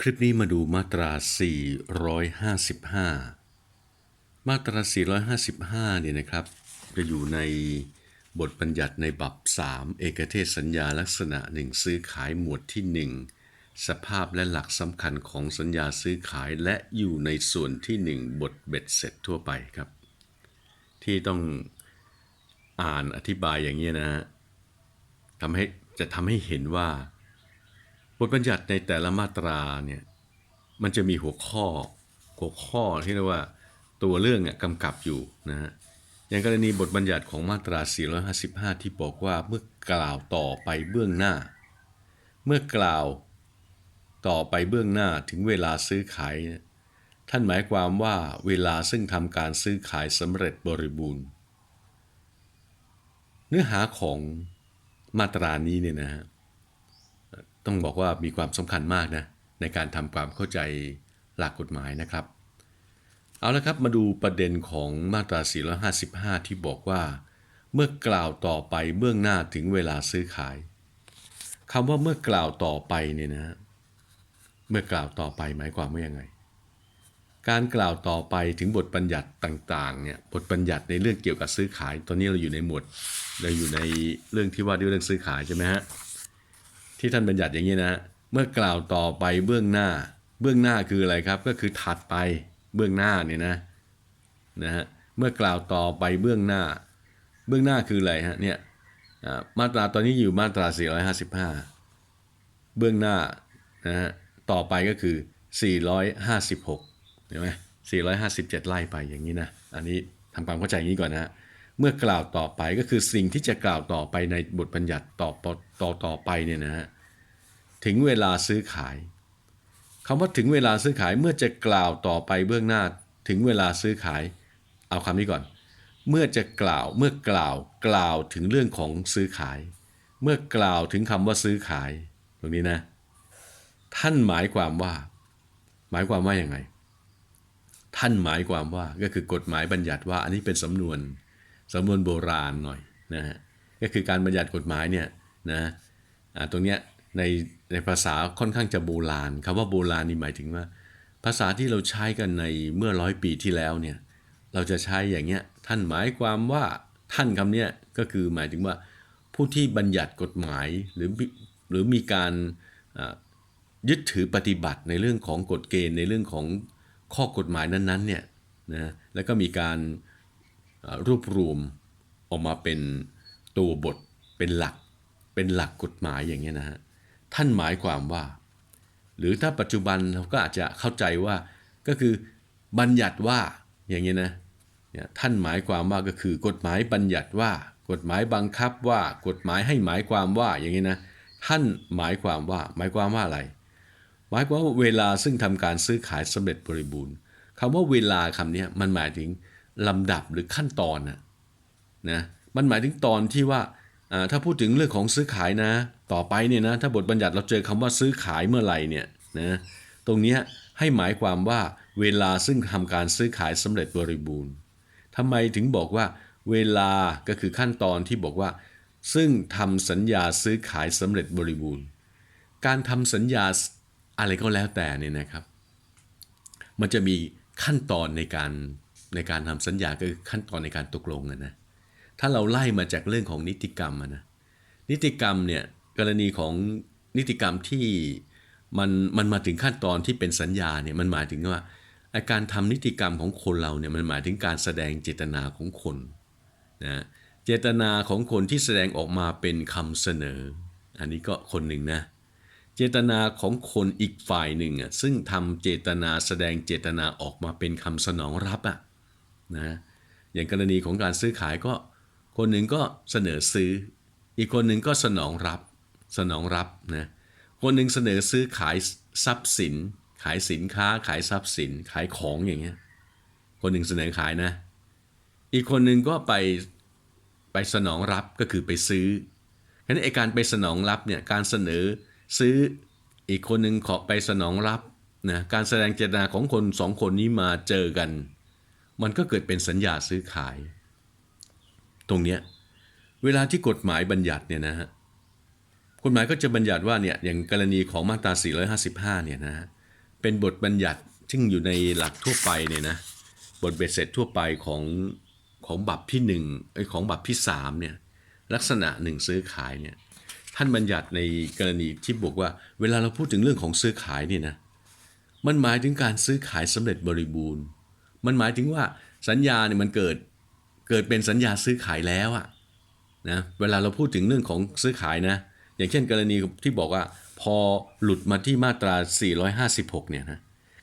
คลิปนี้มาดูมาตรา 455 มาตรา 455 เนี่ยนะครับ จะอยู่ในบทบัญญัติในบับ 3 เอกเทศสัญญาลักษณะหนึ่งซื้อขายหมวดที่ 1 สภาพและหลักสำคัญของสัญญาซื้อขายและอยู่ในส่วนที่ 1 บทเบ็ดเสร็จทั่วไปครับ ที่ต้องอ่านอธิบายอย่างนี้นะฮะทำให้จะทำให้เห็นว่า ทบัญญัติในแต่ละมาตราเนี่ยมันจะมีหัวข้อหัวข้อที่เรียกว่าตัวเรื่องเนี่ยกำกับอยู่นะฮะอย่างกรณีบทบัญญัติของมาตรา 455 ที่บอกว่าเมื่อกล่าวต่อไปเบื้องหน้า เมื่อกล่าวต่อไปเบื้องหน้าถึงเวลาซื้อขาย ท่านหมายความว่าเวลาซึ่งทำการซื้อขายสำเร็จบริบูรณ์ เนื้อหาของมาตรานี้เนี่ยนะฮะ ต้องบอกว่ามีความสำคัญมากนะในการทำความเข้าใจหลักกฎหมายนะครับ เอาละครับมาดูประเด็นของมาตรา 455 ที่บอกว่า เมื่อกล่าวต่อไปเบื้องหน้าถึงเวลาซื้อขายคำว่าเมื่อกล่าวต่อไปเนี่ยนะฮะเมื่อกล่าวต่อไปหมายความว่ายังไง การกล่าวต่อไปถึงบทบัญญัติต่างๆเนี่ยบทบัญญัติในเรื่องเกี่ยวกับซื้อขาย ตอนนี้เราอยู่ในหมวดเราอยู่ในเรื่องที่ว่าด้วยเรื่องซื้อขายใช่ไหมฮะ ที่ท่านบัญญัติอย่างนี้นะ เมื่อกล่าวต่อไปเบื้องหน้า เบื้องหน้าคืออะไรครับ ก็คือถัดไปเบื้องหน้าเนี่ยนะนะฮะเมื่อกล่าวต่อไปเบื้องหน้า เบื้องหน้าคืออะไรฮะเนี่ยมาตราตอนนี้อยู่มาตรา 455 เบื้องหน้านะฮะต่อไปก็คือ 456เห็นไหม457 ไล่ไปอย่างนี้นะ อันนี้ทำความเข้าใจอย่างนี้ก่อนนะฮะ เมื่อกล่าวต่อไปก็คือสิ่งที่จะกล่าวต่อไปในบทบัญญัติต่อต่อต่อไปเนี่ยนะฮะถึงเวลาซื้อขายคำว่าถึงเวลาซื้อขายเมื่อจะกล่าวต่อไปเบื้องหน้าถึงเวลาซื้อขาย เอาคำนี้ก่อน เมื่อจะกล่าวเมื่อกล่าวกล่าวถึงเรื่องของซื้อขาย เมื่อกล่าวถึงคำว่าซื้อขาย ตรงนี้นะ ท่านหมายความว่า หมายความว่าอย่างไง ท่านหมายความว่าก็คือกฎหมายบัญญัติว่าอันนี้เป็นสำนวน สำนวนโบราณหน่อยนะฮะก็คือการบัญญัติกฎหมายเนี่ยนะอ่าตรงเนี้ยในในภาษาค่อนข้างจะโบราณคำว่าโบราณนี่หมายถึงว่า ภาษาที่เราใช้กันในเมื่อร้อยปีที่แล้วเนี่ยเราจะใช้อย่างเงี้ยท่านหมายความว่าท่านคำเนี้ยก็คือหมายถึงว่าผู้ที่บัญญัติกฎหมายหรือหรือมีการยึดถือปฏิบัติในเรื่องของกฎเกณฑ์ในเรื่องของข้อกฎหมายนั้นๆเนี่ยนะแล้วก็มีการ รวบรวมออกมาเป็นตัวบทเป็นหลัก เป็นหลักกฎหมายอย่างเงี้ยนะฮะท่านหมายความว่า หรือถ้าปัจจุบันเราก็อาจจะเข้าใจว่าก็คือบัญญัติว่าอย่างเงี้ยนะเนี่ยท่านหมายความว่าก็คือกฎหมายบัญญัติว่า กฎหมายบังคับว่ากฎหมายให้หมายความว่าอย่างนี้นะท่านหมายความว่า หมายความว่าอะไร หมายความว่าเวลาซึ่งทำการซื้อขายสำเร็จบริบูรณ์คำว่าเวลาคำนี้มันหมายถึง ลำดับหรือขั้นตอนนะนะมันหมายถึงตอนที่ว่าถ้าพูดถึงเรื่องของซื้อขายนะ ต่อไปเนี่ยนะถ้าบทบัญญัติเราเจอคำว่าซื้อขายเมื่อไหร่เนี่ยนะตรงนี้ให้หมายความว่าเวลาซึ่งทำการซื้อขายสำเร็จบริบูรณ์ทำไมถึงบอกว่าเวลาก็คือขั้นตอนที่บอกว่า ซึ่งทำสัญญาซื้อขายสำเร็จบริบูรณ์ การทำสัญญาอะไรก็แล้วแต่เนี่ยนะครับ มันจะมีขั้นตอนในการ ในการทำสัญญาก็คือขั้นตอนในการตกลงอะนะถ้าเราไล่มาจากเรื่องของนิติกรรมนะนิติกรรมเนี่ยกรณีของนิติกรรมที่มันมันมาถึงขั้นตอนที่เป็นสัญญาเนี่ยมันหมายถึงว่าอ้การทำนิติกรรมของคนเราเนี่ยมันหมายถึงการแสดงเจตนาของคนนะเจตนาของคนที่แสดงออกมาเป็นคำเสนอ อันนี้ก็คนหนึ่งนะเจตนาของคนอีกฝ่ายหนึ่งอะซึ่งทำเจตนาแสดงเจตนาออกมาเป็นคำสนองรับอะ นะอย่างกรณีของการซื้อขายก็คนหนึ่งก็เสนอซื้อ อีกคนหนึ่งก็สนองรับ สนองรับนะคนหนึ่งเสนอซื้อขายทรัพย์สิน ขายสินค้า ขายทรัพย์สิน ขายของอย่างเงี้ยคนหนึ่งเสนอขายนะ อีกคนหนึ่งก็ไปไปสนองรับก็คือไปซื้อฉะนั้นไอการไปสนองรับเนี่ยการเสนอซื้ออีกคนหนึ่งขอไปสนองรับนะการแสดงเจตนาของคนสองคนนี้มาเจอกัน มันก็เกิดเป็นสัญญาซื้อขาย ตรงเนี้ยเวลาที่กฎหมายบัญญัติเนี่ยนะฮะกฎหมายก็จะบัญญัติว่าเนี่ยอย่างกรณีของมาตรา 455 เนี่ยนะฮะเป็นบทบัญญัติซึ่งอยู่ในหลักทั่วไปเนี่ยนะบทเบ็ดเสร็จทั่วไปของของบัพที่หนึ่งไอ้ยของบัพที่สามเนี่ยลักษณะหนึ่งซื้อขายเนี่ยท่านบัญญัติในกรณีที่บอกว่า เวลาเราพูดถึงเรื่องของซื้อขายเนี่ยนะมันหมายถึงการซื้อขายสำเร็จบริบูรณ์ มันหมายถึงว่าสัญญาเนี่ยมันเกิดเกิดเป็นสัญญาซื้อขายแล้วอะนะเวลาเราพูดถึงเรื่องของซื้อขายนะอย่างเช่นกรณีที่บอกว่าพอหลุดมาที่มาตรา 456 เนี่ยนะ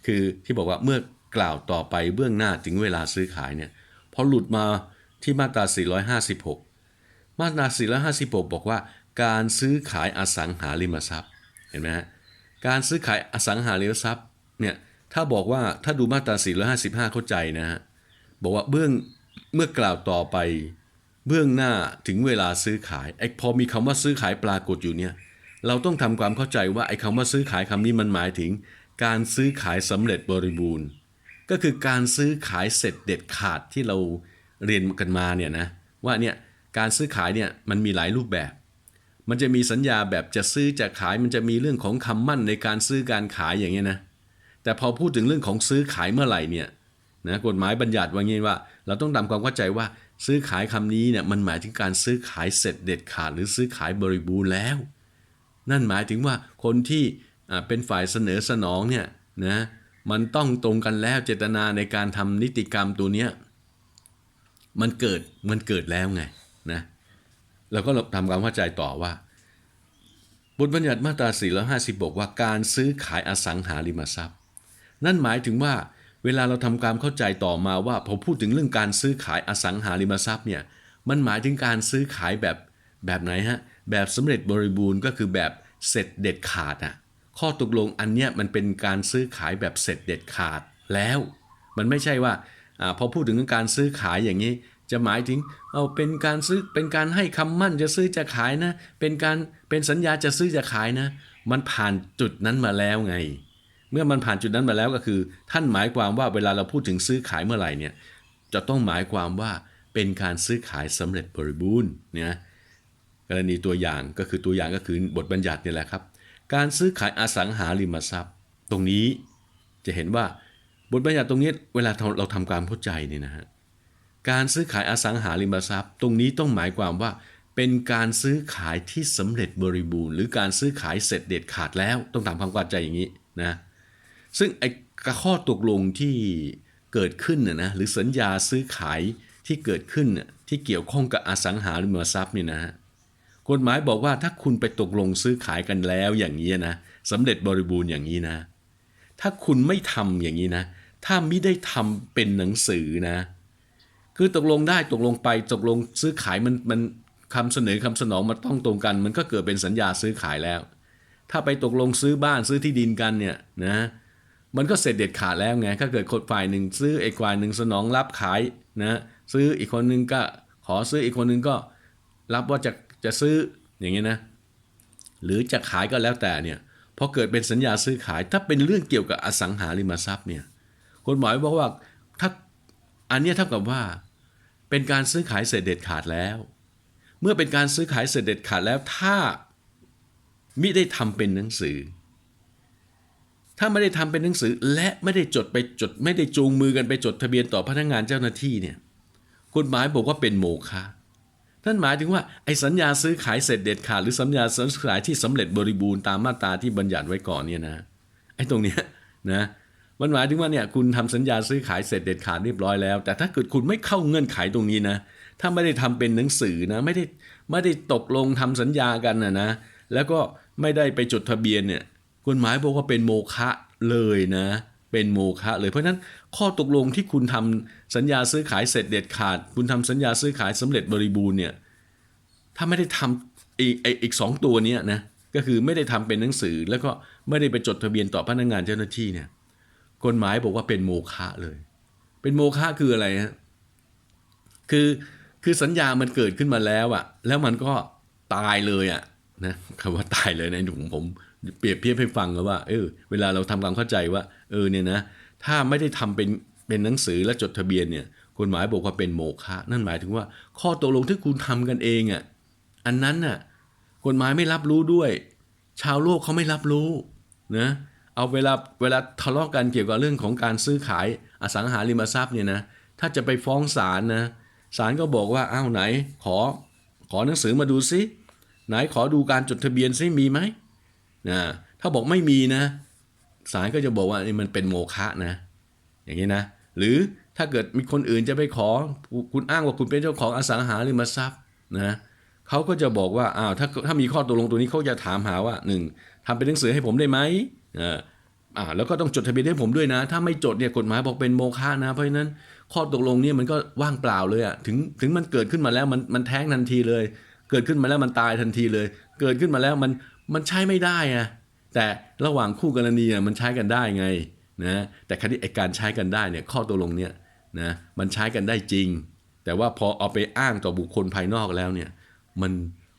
คือที่บอกว่าเมื่อกล่าวต่อไปเบื้องหน้าถึงเวลาซื้อขายเนี่ยพอหลุดมาที่มาตรา 456 มาตรา 456 บอกว่า การซื้อขายอสังหาริมทรัพย์เห็นไหมฮะการซื้อขายอสังหาริมทรัพย์เนี่ย ถ้าบอกว่าถ้าดูมาตรา455 เข้าใจนะฮะบอกว่าเบื้องเมื่อกล่าวต่อไปเบื้องหน้าถึงเวลาซื้อขายไอ้พอมีคำว่าซื้อขายปรากฏอยู่เนี่ยเราต้องทำความเข้าใจว่าไอ้คำว่าซื้อขายคำนี้มันหมายถึง การซื้อขายสำเร็จบริบูรณ์ ก็คือการซื้อขายเสร็จเด็ดขาดที่เราเรียนกันมาเนี่ยนะว่าเนี่ยการซื้อขายเนี่ยมันมีหลายรูปแบบ มันจะมีสัญญาแบบจะซื้อจะขายมันจะมีเรื่องของคำมั่นในการซื้อการขายอย่างเงี้ยนะ แต่พอพูดถึงเรื่องของซื้อขายเมื่อไหร่เนี่ยนะกฎหมายบัญญัติว่างี้ว่า เราต้องทำความเข้าใจว่าซื้อขายคำนี้เนี่ยมันหมายถึงการซื้อขายเสร็จเด็ดขาดหรือซื้อขายบริบูรณ์แล้ว นั่นหมายถึงว่าคนที่เป็นฝ่ายเสนอสนองเนี่ยนะมันต้องตรงกันแล้วเจตนาในการทำนิติกรรมตัวเนี้ยมันเกิดมันเกิดแล้วไงนะเราก็ทำความเข้าใจต่อว่าบทบัญญัติมาตรา450บอกว่าการซื้อขายอสังหาริมทรัพย์ นั่นหมายถึงว่าเวลาเราทำความเข้าใจต่อมาว่าพอพูดถึงเรื่องการซื้อขายอสังหาริมทรัพย์เนี่ยมันหมายถึงการซื้อขายแบบแบบไหนฮะแบบสำเร็จบริบูรณ์ก็คือแบบเสร็จเด็ดขาดอะข้อตกลงอันเนี้ยมันเป็นการซื้อขายแบบเสร็จเด็ดขาดแล้ว มันไม่ใช่ว่าอาพอพูดถึงเรื่องการซื้อขายอย่างนี้ จะหมายถึงเอาเป็นการซื้อเป็นการให้คำมั่นจะซื้อจะขายนะ เป็นการเป็นสัญญาจะซื้อจะขายนะ มันผ่านจุดนั้นมาแล้วไง เมื่อมันผ่านจุดนั้นมาแล้วก็คือ ท่านหมายความว่าเวลาเราพูดถึงซื้อขายเมื่อไหร่เนี่ยจะต้องหมายความว่าเป็นการซื้อขายสำเร็จบริบูรณ์เนี่ยกรณีตัวอย่างก็คือตัวอย่างก็คือบทบัญญัตินี่แหละครับ การซื้อขายอสังหาริมทรัพย์ ตรงนี้จะเห็นว่าบทบัญญัติตรงนี้เวลาเราทำความเข้าใจนี่นะฮะการซื้อขายอสังหาริมทรัพย์ ตรงนี้ต้องหมายความว่าเป็นการซื้อขายที่สำเร็จบริบูรณ์ หรือการซื้อขายเสร็จเด็ดขาดแล้วต้องทำความเข้าใจอย่างนี้นะ ซึ่งไอ้ข้อตกลงที่เกิดขึ้นนะหรือสัญญาซื้อขายที่เกิดขึ้นที่เกี่ยวข้องกับอสังหาริมทรัพย์นี่นะฮะกฎหมายบอกว่าถ้าคุณไปตกลงซื้อขายกันแล้วอย่างนี้นะสำเร็จบริบูรณ์อย่างนี้นะ ถ้าคุณไม่ทำอย่างนี้นะ ถ้าไม่ได้ทำเป็นหนังสือนะ คือตกลงได้ตกลงไปตกลงซื้อขายมันมันคำเสนอคำสนองมันต้องตรงกัน มันก็เกิดเป็นสัญญาซื้อขายแล้ว ถ้าไปตกลงซื้อบ้านซื้อที่ดินกันเนี่ยนะ มันก็เสร็จเด็ดขาดแล้วไงถ้าเกิดคนฝ่ายหนึ่งซื้ออีกฝ่ายหนึ่งสนองรับขายนะซื้ออีกคนนึงก็ขอซื้ออีกคนนึงก็รับว่าจะจะซื้ออย่างนี้นะหรือจะขายก็แล้วแต่เนี่ยพอเกิดเป็นสัญญาซื้อขาย ถ้าเป็นเรื่องเกี่ยวกับอสังหาริมทรัพย์เนี่ยกฎหมายบอกว่าถ้าอันเนี้ยเท่ากับว่าเป็นการซื้อขายเสร็จเด็ดขาดแล้ว เมื่อเป็นการซื้อขายเสร็จเด็ดขาดแล้วถ้ามิได้ทำเป็นหนังสือ ถ้าไม่ได้ทำเป็นหนังสือและไม่ได้จดไปจด ไม่ได้จูงมือกันไปจดทะเบียนต่อพนักงานเจ้าหน้าที่เนี่ยกฎหมายบอกว่าเป็นโมฆะนั่นหมายถึงว่าไอ้สัญญาซื้อขายเสร็จเด็ดขาดหรือสัญญาซื้อขายที่สำเร็จบริบูรณ์ตามมาตราที่บัญญัติไว้ก่อนเนี่ยนะไอ้ตรงเนี้ยนะมันหมายถึงว่าเนี่ยคุณทำสัญญาซื้อขายเสร็จเด็ดขาดเรียบร้อยแล้ว แต่ถ้าเกิดคุณไม่เข้าเงื่อนไขตรงนี้นะ ถ้าไม่ได้ทำเป็นหนังสือนะไม่ได้ไม่ได้ตกลงทำสัญญากันนะนะแล้วก็ไม่ได้ไปจดทะเบียนเนี่ย กฎหมายบอกว่าเป็นโมฆะเลยนะ เป็นโมฆะเลยเพราะฉะนั้นข้อตกลงที่คุณทำสัญญาซื้อขายเสร็จเด็ดขาด คุณทำสัญญาซื้อขายสำเร็จบริบูรณ์เนี่ยถ้าไม่ได้ทำอีกอีกสองตัวเนี้ยนะก็คือไม่ได้ทำเป็นหนังสือ แล้วก็ไม่ได้ไปจดทะเบียนต่อพนักงานเจ้าหน้าที่เนี่ยกฎหมายบอกว่าเป็นโมฆะเลย เป็นโมฆะคืออะไรฮะคือคือสัญญามันเกิดขึ้นมาแล้วอะแล้วมันก็ตายเลยอะนะคำว่าตายเลยในะผมผม เปรียบเทียบให้ฟังแล้วว่าเออเวลาเราทำความเข้าใจว่า เออเนี่ยนะถ้าไม่ได้ทำเป็นเป็นหนังสือและจดทะเบียนเนี่ยกฎหมายบอกว่าเป็นโมฆะนั่นหมายถึงว่า ข้อตกลงที่คุณทำกันเองอะ่ะอันนั้นน่ะกฎหมายไม่รับรู้ด้วย ชาวโลกเขาไม่รับรู้นะเอาเวลาเวลาทะเลาะกันเกี่ยวกับเรื่องของการซื้อขายอสังหาริมทรัพย์เนี่ยนะถ้าจะไปฟ้องศาลนะศาลก็บอกว่าอ้าวไหน ขอขอหนังสือมาดูซิไหนขอดูการจดทะเบียนซิมีไหม นะถ้าบอกไม่มีนะศาลก็จะบอกว่านี่มันเป็นโมฆะนะ อย่างนี้นะ หรือถ้าเกิดมีคนอื่นจะไปขอคุณอ้างว่าคุณเป็นเจ้าของอสังหาริมทรัพย์นะเขาก็จะบอกว่าอ้าวถ้าถ้ามีข้อตกลงตัวนี้เขาจะถามหาว่าหนึ่งทำเป็นหนังสือให้ผมได้ไหมอ่าอ่าแล้วก็ต้องจดทะเบียนให้ผมด้วยนะ ถ้าไม่จดเนี่ยกฎหมายบอกเป็นโมฆะนะเพราะฉะนั้นข้อตกลงเนี่ยมันก็ว่างเปล่าเลยอะถึงถึงมันเกิดขึ้นมาแล้วมันมันแท้งทันทีเลย เกิดขึ้นมาแล้วมันตายทันทีเลย เกิดขึ้นมาแล้วมัน มันใช้ไม่ได้อะแต่ระหว่างคู่กรณีมันใช้กันได้ไงนะแต่คดีไอการใช้กันได้เนี่ยข้อตกลงเนี่ยนะมันใช้กันได้จริง แต่ว่าพอเอาไปอ้างต่อบุคคลภายนอกแล้วเนี่ยมัน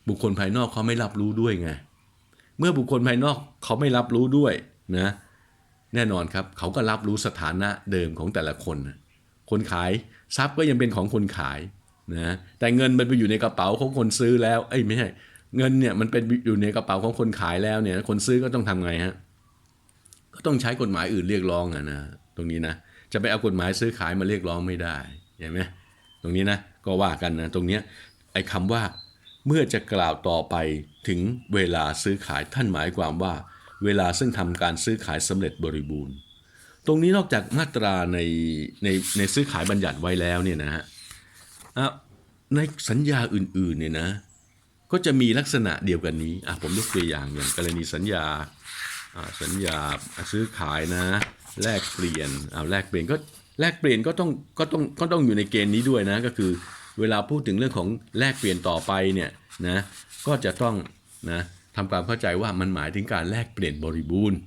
บุคคลภายนอกเขาไม่รับรู้ด้วยไงเมื่อบุคคลภายนอกเขาไม่รับรู้ด้วยนะแน่นอนครับเขาก็รับรู้สถานะเดิมของแต่ละคน คนขายทรัพย์ก็ยังเป็นของคนขายนะแต่เงินมันไปอยู่ในกระเป๋าของคนซื้อแล้วเอ้ยไม่ใช่ เงินเนี่ยมันเป็นอยู่ในกระเป๋าของคนขายแล้วเนี่ย คนซื้อก็ต้องทำไงฮะก็ต้องใช้กฎหมายอื่นเรียกร้องอะนะตรงนี้นะจะไปเอากฎหมายซื้อขายมาเรียกร้องไม่ได้เห็นไหมตรงนี้นะก็ว่ากันนะตรงเนี้ยไอ้คำว่าเมื่อจะกล่าวต่อไปถึงเวลาซื้อขายท่านหมายความว่า เวลาซึ่งทำการซื้อขายสำเร็จบริบูรณ์ ตรงนี้นอกจากมาตราในในในซื้อขายบัญญัติไว้แล้วเนี่ยนะฮะอะในสัญญาอื่นๆเนี่ยนะ ก็จะมีลักษณะเดียวกันนี้อะผมยกตัวอย่างอย่างกรณีสัญญาอ่าสัญญาซื้อขายนะ แลกเปลี่ยนเอาแลกเปลี่ยนก็แลกเปลี่ยนก็ต้องก็ต้องก็ต้องอยู่ในเกณฑ์นี้ด้วยนะ ก็คือเวลาพูดถึงเรื่องของแลกเปลี่ยนต่อไปเนี่ยนะก็จะต้องนะทำความเข้าใจว่ามันหมายถึงการแลกเปลี่ยนบริบูรณ์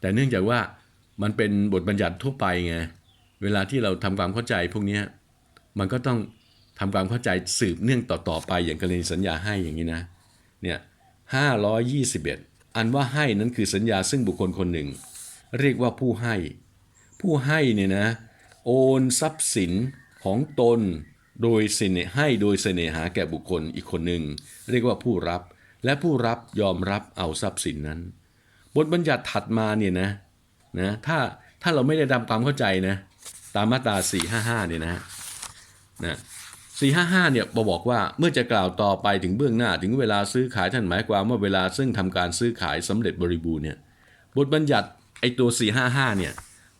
แต่เนื่องจากว่ามันเป็นบทบัญญัติทั่วไปไงเวลาที่เราทำความเข้าใจพวกนี้มันก็ต้อง ทำความเข้าใจสืบเนื่องต่อๆไปอย่างกรณีสัญญาให้อย่างนี้นะเนี่ย521อันว่าให้นั้นคือสัญญาซึ่งบุคคลคนหนึ่ง เรียกว่าผู้ให้ ผู้ให้เนี่ยนะโอนทรัพย์สินของตนโดยเสน่ให้โดยเสน่หาแก่บุคคลอีกคนหนึ่ง เรียกว่าผู้รับ และผู้รับยอมรับเอาทรัพย์สินนั้น บทบัญญัติถัดมาเนี่ยนะนะถ้าถ้าเราไม่ได้ทำความเข้าใจนะตามมาตรา455เนี่ยนะนะ 455เนี่ยบอกว่าเมื่อจะกล่าวต่อไปถึงเบื้องหน้าถึงเวลาซื้อขายท่านหมายความว่าเวลาซึ่งทำการซื้อขายสำเร็จบริบูรณ์เนี่ยบทบัญญัติไอตัว 455เนี่ย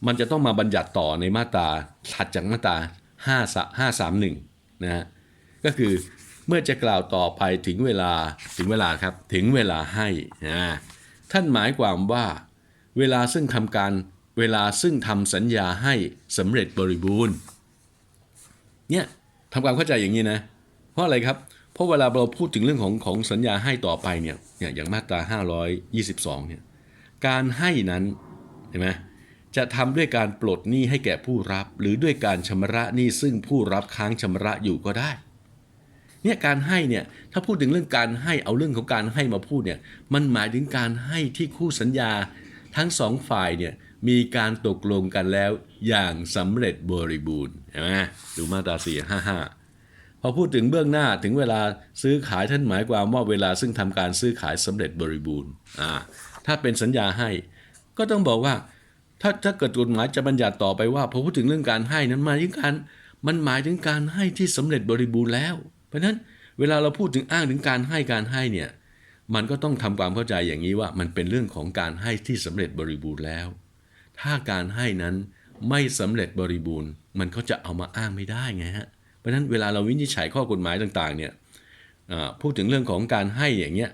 มันจะต้องมาบัญญัติต่อในมาตราถัดจากมาตรา5 531นะฮะก็คือเมื่อจะกล่าวต่อไปถึงเวลาถึงเวลาครับถึงเวลาให้นะท่านหมายความว่า เวลาซึ่งทำการเวลาซึ่งทำสัญญาให้สำเร็จบริบูรณ์เนี่ย ทำความเข้าใจอย่างนี้นะ เพราะอะไรครับ เพราะเวลาเราพูดถึงเรื่องของของสัญญาให้ต่อไปเนี่ยเนี่ยอย่างมาตรา 522เนี่ยการให้นั้นเห็นไหมจะทำด้วยการปลดหนี้ให้แก่ผู้รับ หรือด้วยการชำระหนี้ซึ่งผู้รับค้างชำระอยู่ก็ได้เนี่ยการให้เนี่ยถ้าพูดถึงเรื่องการให้เอาเรื่องของการให้มาพูดเนี่ยมันหมายถึงการให้ที่คู่สัญญาทั้งสองฝ่ายเนี่ย มีการตกลงกันแล้วอย่างสำเร็จบริบูรณ์เห็นไหมดูมาตราสี่ห้าห้าพอพูดถึงเบื้องหน้าถึงเวลาซื้อขายท่านหมายความว่าเวลาซึ่งทำการซื้อขายสำเร็จบริบูรณ์อ่าถ้าเป็นสัญญาให้ ก็ต้องบอกว่า ถ้าถ้าเกิดกฎหมายจะบัญญัติต่อไปว่าพอพูดถึงเรื่องการให้นั้นหมายถึงการมันหมายถึงการให้ที่สำเร็จบริบูรณ์แล้ว เพราะฉะนั้นเวลาเราพูดถึงอ้างถึงการให้การให้เนี่ยมันก็ต้องทำความเข้าใจอย่างนี้ว่ามันเป็นเรื่องของการให้ที่สำเร็จบริบูรณ์แล้ว ถ้าการให้นั้นไม่สำเร็จบริบูรณ์ มันก็จะเอามาอ้างไม่ได้ไงฮะ เพราะฉะนั้นเวลาเราวินิจฉัยข้อกฎหมายต่างๆเนี่ยพูดถึงเรื่องของการให้อย่างเงี้ย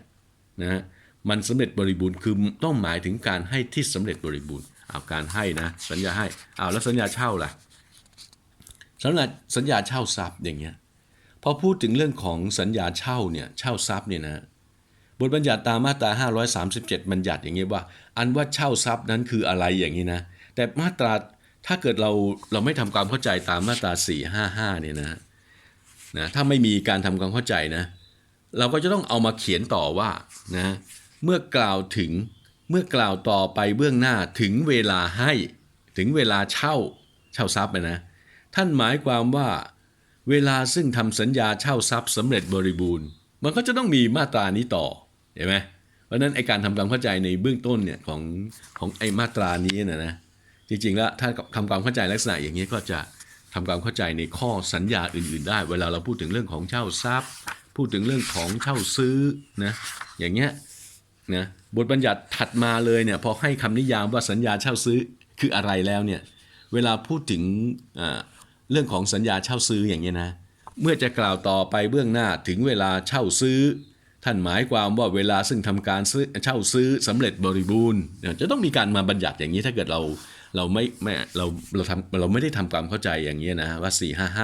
นะฮะมันสำเร็จบริบูรณ์คือต้องหมายถึงการให้ที่สำเร็จบริบูรณ์เอาการให้นะสัญญาให้เอาแล้วสัญญาเช่าล่ะสัญญาสัญญาเช่าทรัพย์อย่างเงี้ยพอพูดถึงเรื่องของสัญญาเช่าเนี่ยเช่าทรัพย์เนี่ยนะ บทบัญญัติตามมาตรา 537 บัญญัติอย่างเงี้ว่า อันว่าเช่าทรัพย์นั้นคืออะไรอย่างนี้นะ แต่มาตราถ้าเกิดเราเราไม่ทำความเข้าใจตามมาตรา 455 เนี่ยนะนะถ้าไม่มีการทำความเข้าใจนะ เราก็จะต้องเอามาเขียนต่อว่านะเมื่อกล่าวถึงเมื่อกล่าวต่อไปเบื้องหน้าถึงเวลาให้ถึงเวลาเช่าเช่าทรัพย์นะท่านหมายความว่าเวลาซึ่งทำสัญญาเช่าทรัพย์สำเร็จบริบูรณ์ มันก็จะต้องมีมาตรานี้ต่อ เห็นไหมเพราะนั้นไอการทำความเข้าใจในเบื้องต้นเนี่ยของของไอมาตรานี้นะนะจริงๆแล้วถ้าทำความเข้าใจลักษณะอย่างนี้ก็จะทำความเข้าใจในข้อสัญญาอื่น ๆ ได้ เวลาเราพูดถึงเรื่องของเช่าทรัพย์ พูดถึงเรื่องของเช่าซื้อนะอย่างเงี้ยนะบทบัญญัติถัดมาเลยเนี่ยพอให้คำนิยามว่าสัญญาเช่าซื้อคืออะไรแล้วเนี่ยเวลาพูดถึงอ่าเรื่องของสัญญาเช่าซื้ออย่างเงี้ยนะเมื่อจะกล่าวต่อไปเบื้องหน้าถึงเวลาเช่าซื้อ ท่านหมายความว่าเวลาซึ่งทำการซื้อเช่าซื้อสำเร็จบริบูรณ์จะต้องมีการมาบัญญัติอย่างนี้ถ้าเกิดเราเราไม่ไม่เราเราทำเราไม่ได้ทำความเข้าใจอย่างนี้นะว่า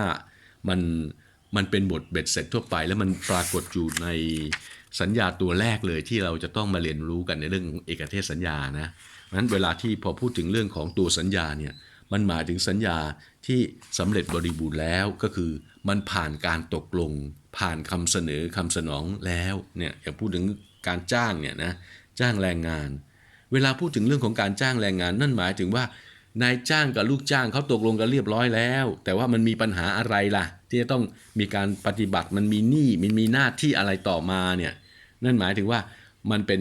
455 มันมันเป็นบทเบ็ดเสร็จทั่วไป แล้วมันปรากฏอยู่ในสัญญาตัวแรกเลยที่เราจะต้องมาเรียนรู้กันในเรื่องเอกเทศสัญญานะนั้นเวลาที่พอพูดถึงเรื่องของตัวสัญญาเนี่ย มันหมายถึงสัญญาที่สำเร็จบริบูรณ์แล้วก็คือมันผ่านการตกลง ผ่านคำเสนอคำสนองแล้วเนี่ยอย่าพูดถึงการจ้างเนี่ยนะจ้างแรงงาน เวลาพูดถึงเรื่องของการจ้างแรงงาน นั่นหมายถึงว่านายจ้างกับลูกจ้างเขาตกลงกันเรียบร้อยแล้ว แต่ว่ามันมีปัญหาอะไรล่ะ ที่จะต้องมีการปฏิบัติมันมีหนี้มันมีหน้าที่อะไรต่อมาเนี่ยนั่นหมายถึงว่ามันเป็น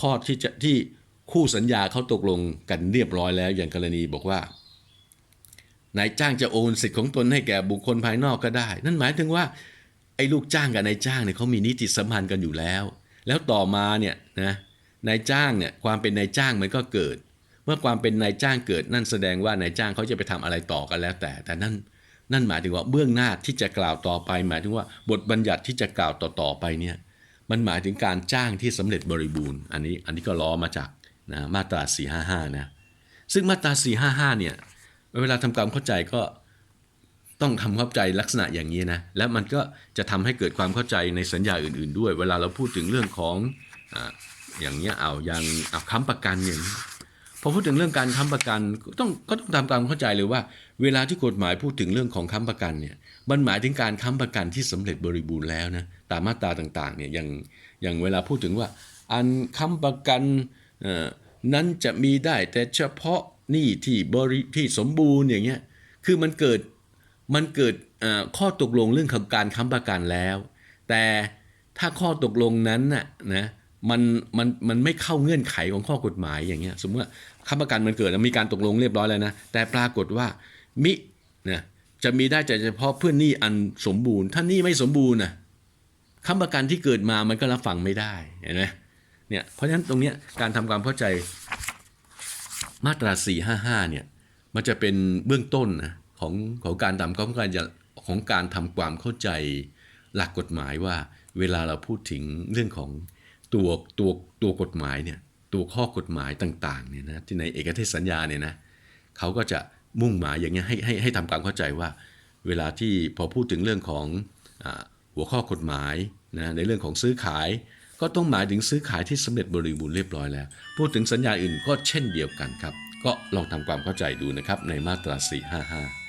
ข้อที่จะที่คู่สัญญาเขาตกลงกันเรียบร้อยแล้วอย่างกรณีบอกว่า นายจ้างจะโอนสิทธิ์ของตนให้แก่บุคคลภายนอกก็ได้ นั่นหมายถึงว่าไอ้ลูกจ้างกับนายจ้างเนี่ยเขามีนิติสัมพันธ์กันอยู่แล้ว แล้วต่อมาเนี่ยนะนายจ้างเนี่ยความเป็นนายจ้างมันก็เกิด เมื่อความเป็นนายจ้างเกิดนั่นแสดงว่านายจ้างเขาจะไปทำอะไรต่อกันแล้วแต่ แต่นั่นนั่นหมายถึงว่าเบื้องหน้าที่จะกล่าวต่อไป หมายถึงว่าบทบัญญัติที่จะกล่าวต่อๆไปเนี่ยมันหมายถึงการจ้างที่สำเร็จบริบูรณ์ อันนี้อันนี้ก็ล้อมาจากนะมาตรา 455นะซึ่งมาตรา 455เนี่ย เวลาทำความเข้าใจก็ต้องทำเข้าใจลักษณะอย่างนี้นะ แล้วมันก็จะทำให้เกิดความเข้าใจในสัญญาอื่น ๆ ด้วย เวลาเราพูดถึงเรื่องของออย่างเนี้ยเอาอย่างเอาค้ำประกันอย่างนี้พอพูดถึงเรื่องการค้ำประกันก็ต้องก็ต้องทำความเข้าใจเลยว่า เวลาที่กฎหมายพูดถึงเรื่องของค้ำประกันเนี่ยมันหมายถึงการค้ำประกันที่สำเร็จบริบูรณ์แล้วนะตามมาตราต่างๆเนี่ยอย่างอย่างเวลาพูดถึงว่า อันค้ำประกันนั้นจะมีได้แต่เฉพาะ หนี้ที่บริที่สมบูรณ์อย่างเงี้ยคือมันเกิดมันเกิดข้อตกลงเรื่องของการค้ำประกันแล้ว แต่ถ้าข้อตกลงนั้นน่ะนะมันมันมันไม่เข้าเงื่อนไขของข้อกฎหมายอย่างเงี้ยสมมติว่าค้ำประกันมันเกิดมีการตกลงเรียบร้อยแล้วนะแต่ปรากฏว่ามินะจะมีได้แต่เฉพาะเพื่อหนี้อันสมบูรณ์ ถ้าหนี้ไม่สมบูรณ์นะค้ำประกันที่เกิดมามันก็รับฟังไม่ได้เห็นไหมเนี่ยเพราะฉะนั้นตรงเนี้ยการทำความเข้าใจ มาตรา 455 เนี่ย มันจะเป็นเบื้องต้นนะของของการทำความเข้าใจของการทำความเข้าใจหลักกฎหมายว่าเวลาเราพูดถึงเรื่องของตัวตัวตัวกฎหมายเนี่ยตัวข้อกฎหมายต่างๆเนี่ยนะที่ในเอกเทศสัญญาเนี่ยนะเขาก็จะมุ่งหมายอย่างเงี้ยให้ให้ให้ทำความเข้าใจว่า เวลาที่พอพูดถึงเรื่องของอหัวข้อกฎหมายนะในเรื่องของซื้อขาย ก็ต้องหมายถึงซื้อขายที่สำเร็จบริบูรณ์เรียบร้อยแล้ว พูดถึงสัญญาอื่นก็เช่นเดียวกันครับ ก็ลองทำความเข้าใจดูนะครับในมาตรา 455